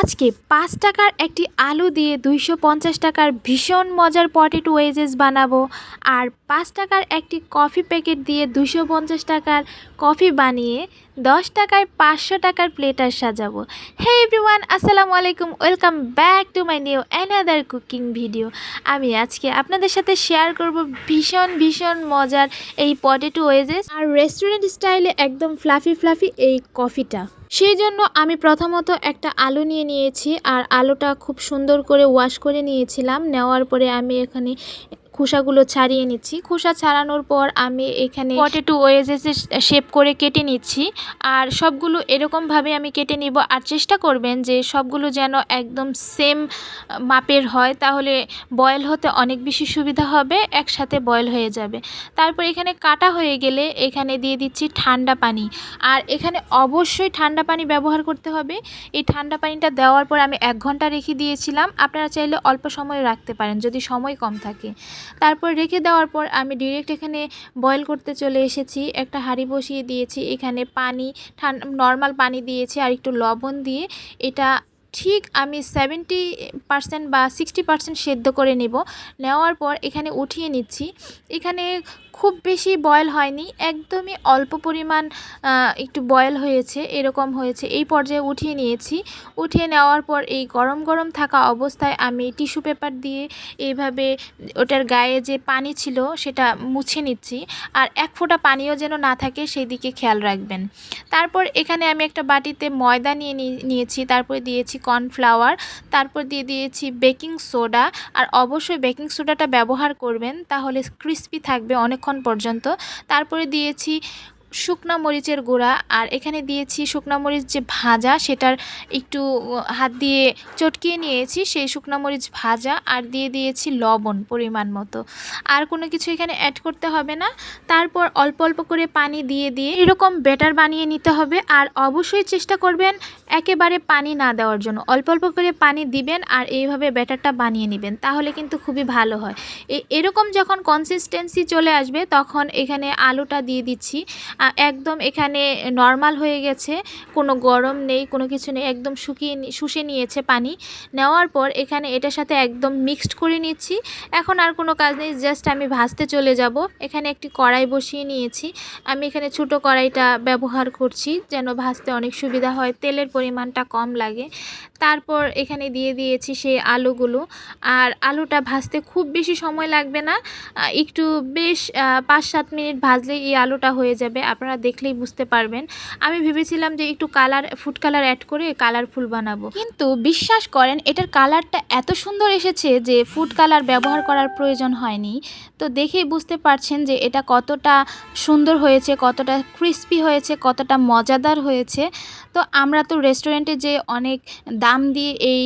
আজকে পাঁচ টাকার একটি আলু দিয়ে দুইশো পঞ্চাশ টাকার ভীষণ মজার পটেটো ওয়েজেস বানাবো। আর পাঁচ টাকার একটি কফি প্যাকেট দিয়ে দুইশো পঞ্চাশ টাকার কফি বানিয়ে দশ টাকায় পাঁচশো টাকার প্লেটার সাজাবো। হে এভরিওয়ান, আসসালামু আলাইকুম। Welcome back to my new another cooking video. আমি আজকে আপনাদের সাথে শেয়ার করব ভীষণ ভীষণ মজার এই পটেটো ওয়েজেস। আর রেস্টুরেন্ট স্টাইলে একদম ফ্লাফি ফ্লাফি এই কফিটা। সেই জন্য আমি প্রথমত একটা আলু নিয়ে নিয়েছি, আর আলুটা খুব সুন্দর করে ওয়াশ করে নিয়েছিলাম। নেওয়ার পরে আমি এখানে খোসাগুলো ছাড়িয়ে নিচ্ছি। খোসা ছাড়ানোর পর আমি এখানে পটেটো ওয়েজেসে শেপ করে কেটে নিচ্ছি। আর সবগুলো এরকমভাবে আমি কেটে নিব। আর চেষ্টা করবেন যে সবগুলো যেন একদম সেম মাপের হয়, তাহলে বয়েল হতে অনেক বেশি সুবিধা হবে, একসাথে বয়েল হয়ে যাবে। তারপর এখানে কাটা হয়ে গেলে এখানে দিয়ে দিচ্ছি ঠান্ডা পানি। আর এখানে অবশ্যই ঠান্ডা পানি ব্যবহার করতে হবে। এই ঠান্ডা পানিটা দেওয়ার পর আমি এক ঘণ্টা রেখে দিয়েছিলাম। আপনারা চাইলে অল্প সময় রাখতে পারেন, যদি সময় কম থাকে। তারপর রেখে দেওয়ার পর আমি ডিরেক্ট এখানে বয়েল করতে চলে এসেছি। একটা হাঁড়ি বসিয়ে দিয়েছি। এখানে পানি ঠান্ডা নর্মাল পানি দিয়েছি। আর একটু লবণ দিয়ে এটা ঠিক আমি সেভেন্টি পার্সেন্ট বা সিক্সটি পার্সেন্ট সেদ্ধ করে নেব। নেওয়ার পর এখানে উঠিয়ে নিচ্ছি। এখানে খুব বেশি বয়েল হয়নি, একদমই অল্প পরিমাণ একটু বয়েল হয়েছে, এরকম হয়েছে। এই পর্যায়ে উঠিয়ে নিয়েছি। উঠিয়ে নেওয়ার পর এই গরম গরম থাকা অবস্থায় আমি টিস্যু পেপার দিয়ে এইভাবে ওটার গায়ে যে পানি ছিল সেটা মুছে নিচ্ছি। আর এক ফোঁটা পানিও যেন না থাকে সেই দিকে খেয়াল রাখবেন। তারপর এখানে আমি একটা বাটিতে ময়দা নিয়ে নিয়েছি। তারপরে দিয়েছি কর্নফ্লাওয়ার, তারপর দিয়ে দিয়েছি বেকিং সোডা, আর অবশ্যই বেকিং সোডাটা ব্যবহার করবেন, তাহলে ক্রিস্পি থাকবে অনেকক্ষণ পর্যন্ত। তারপরে দিয়েছি শুকনা মরিচের গুঁড়া, আর এখানে দিয়েছি শুকনা মরিচ যে ভাজা, সেটার একটু হাত দিয়ে চটকিয়ে নিয়েছি সেই শুকনা মরিচ ভাজা, আর দিয়ে দিয়েছি লবণ পরিমাণ মতো। আর কোনো কিছু এখানে অ্যাড করতে হবে না। তারপর অল্প অল্প করে পানি দিয়ে দিয়ে এরকম ব্যাটার বানিয়ে নিতে হবে। আর অবশ্যই চেষ্টা করবেন একেবারে পানি না দেওয়ার জন্য। অল্প অল্প করে পানি দিবেন আর এইভাবে ব্যাটারটা বানিয়ে নেবেন, তাহলে কিন্তু খুবই ভালো হয়। এরকম যখন কনসিস্টেন্সি চলে আসবে, তখন এখানে আলুটা দিয়ে দিচ্ছি। একদম এখানে নর্মাল হয়ে গেছে, কোনো গরম নেই, কোনো কিছু নেই, একদম শুকিয়ে শুষে নিয়েছে পানি। নেওয়ার পর এখানে এটার সাথে একদম মিক্সড করে নিচ্ছি। এখন আর কোনো কাজ নেই জাস্ট আমি ভাজতে চলে যাব। এখানে একটি কড়াই বসিয়ে নিয়েছি। আমি এখানে ছোটো কড়াইটা ব্যবহার করছি, যেন ভাজতে অনেক সুবিধা হয়, তেলের পরিমাণটা কম লাগে। তারপর এখানে দিয়ে দিয়েছি সেই আলুগুলো। আর আলুটা ভাজতে খুব বেশি সময় লাগবে না। একটু বেশ পাঁচ সাত মিনিট ভাজলেই এই আলুটা হয়ে যাবে। আপনারা দেখলেই বুঝতে পারবেন। আমি ভেবেছিলাম যে একটু কালার ফুড কালার অ্যাড করে কালারফুল বানাবো। কিন্তু বিশ্বাস করেন, এটার কালারটা এত সুন্দর এসেছে যে ফুড কালার ব্যবহার করার প্রয়োজন হয়নি। তো দেখেই বুঝতে পারছেন যে এটা কতটা সুন্দর হয়েছে, কতটা ক্রিস্পি হয়েছে, কতটা মজাদার হয়েছে। তো আমরা তো রেস্টুরেন্টে যে অনেক দাম দিয়ে এই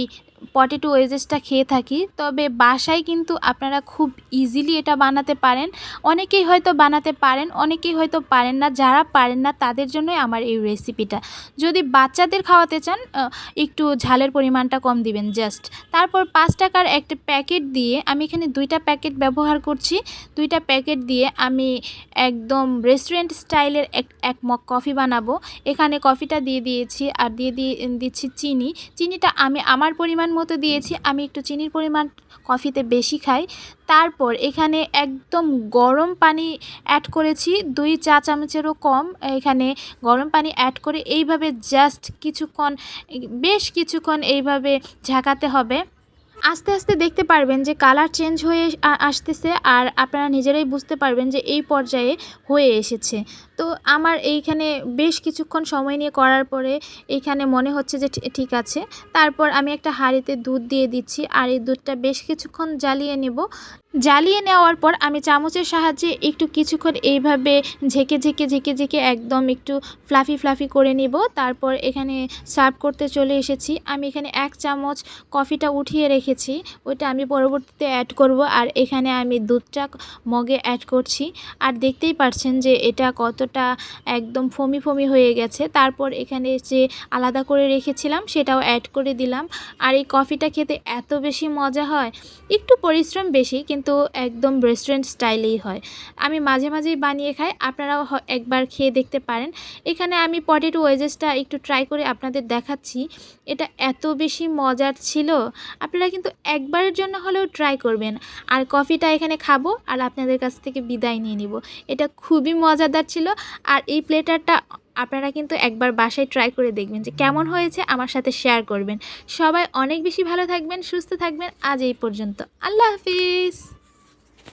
পটেটো ওয়েজেসটা খেয়ে থাকি। তবে বাসায় কিন্তু আপনারা খুব ইজিলি এটা বানাতে পারেন। অনেকেই হয়তো বানাতে পারেন, অনেকেই হয়তো পারেন না। যারা পারেন না, তাদের জন্যই আমার এই রেসিপিটা যদি বাচ্চাদের খাওয়াতে চান একটু ঝালের পরিমাণটা কম দিবেন জাস্ট তারপর পাঁচ টাকার একটা প্যাকেট দিয়ে আমি এখানে দুইটা প্যাকেট ব্যবহার করছি। দুইটা প্যাকেট দিয়ে আমি একদম রেস্টুরেন্ট স্টাইলের এক এক মগ কফি বানাবো। এখানে কফিটা দিয়ে দিয়েছি, আর দিয়ে দিয়ে দিচ্ছি চিনি। চিনিটা আমি আমার পরিমাণ পরিমাণ মতো দিয়েছি, আমি একটু চিনির পরিমাণ কফিতে বেশি খাই। তারপর এখানে একদম গরম পানি অ্যাড করেছি, দুই চা চামচেরও কম। এখানে গরম পানি অ্যাড করে এইভাবে জাস্ট কিছুক্ষণ, বেশ কিছুক্ষণ এইভাবে ঝাঁকাতে হবে। আস্তে আস্তে দেখতে পারবেন যে কালার চেঞ্জ হয়ে আসতেছে, আর আপনারা নিজেরাই বুঝতে পারবেন যে এই পর্যায়ে হয়ে এসেছে। তো আমার এইখানে বেশ কিছুক্ষণ সময় নিয়ে করার পরে এইখানে মনে হচ্ছে যে ঠিক আছে। তারপর আমি একটা হাঁড়িতে দুধ দিয়ে দিচ্ছি আর এই দুধটা বেশ কিছুক্ষণ জ্বালিয়ে নেব। জ্বালিয়ে নেওয়ার পর আমি চামচের সাহায্যে একটু কিছুক্ষণ এইভাবে ঝেঁকে ঝেঁকে ঝেঁকে ঝেঁকে একদম একটু ফ্লাফি ফ্লাফি করে নিব। তারপর এখানে সার্ভ করতে চলে এসেছি। আমি এখানে এক চামচ কফিটা উঠিয়ে রেখেছি। ওইটা আমি পরবর্তীতে অ্যাড করব। আর এখানে আমি দুধটা মগে অ্যাড করছি। আর দেখতেই পারছেন যে এটা কতটা একদম ফমি ফমি হয়ে গেছে। তারপর এখানে যে আলাদা করে রেখেছিলাম, সেটাও অ্যাড করে দিলাম। আর এই কফিটা খেতে এত বেশি মজা হয়, একটু পরিশ্রম বেশি, কিন্তু একদম রেস্টুরেন্ট স্টাইলেই হয়। আমি মাঝে মাঝেই বানিয়ে খাই, আপনারাও একবার খেয়ে দেখতে পারেন। এখানে আমি পটেটো ওয়েজেসটা একটু ট্রাই করে আপনাদের দেখাচ্ছি। এটা এত বেশি মজার ছিল, আপনারা কিন্তু একবারের জন্য হলেও ট্রাই করবেন। আর কফিটা এখানে খাব, আর আপনাদের কাছ থেকে বিদায় নিয়ে নিব। এটা খুবই মজাদার ছিল আর এই প্লেটারটা আপনারা কিন্তু একবার বাসায় ট্রাই করে দেখবেন যে কেমন হয়েছে, আমার সাথে শেয়ার করবেন। সবাই অনেক বেশি ভালো থাকবেন, সুস্থ থাকবেন। আজ এই পর্যন্ত। আল্লাহ হাফিজ।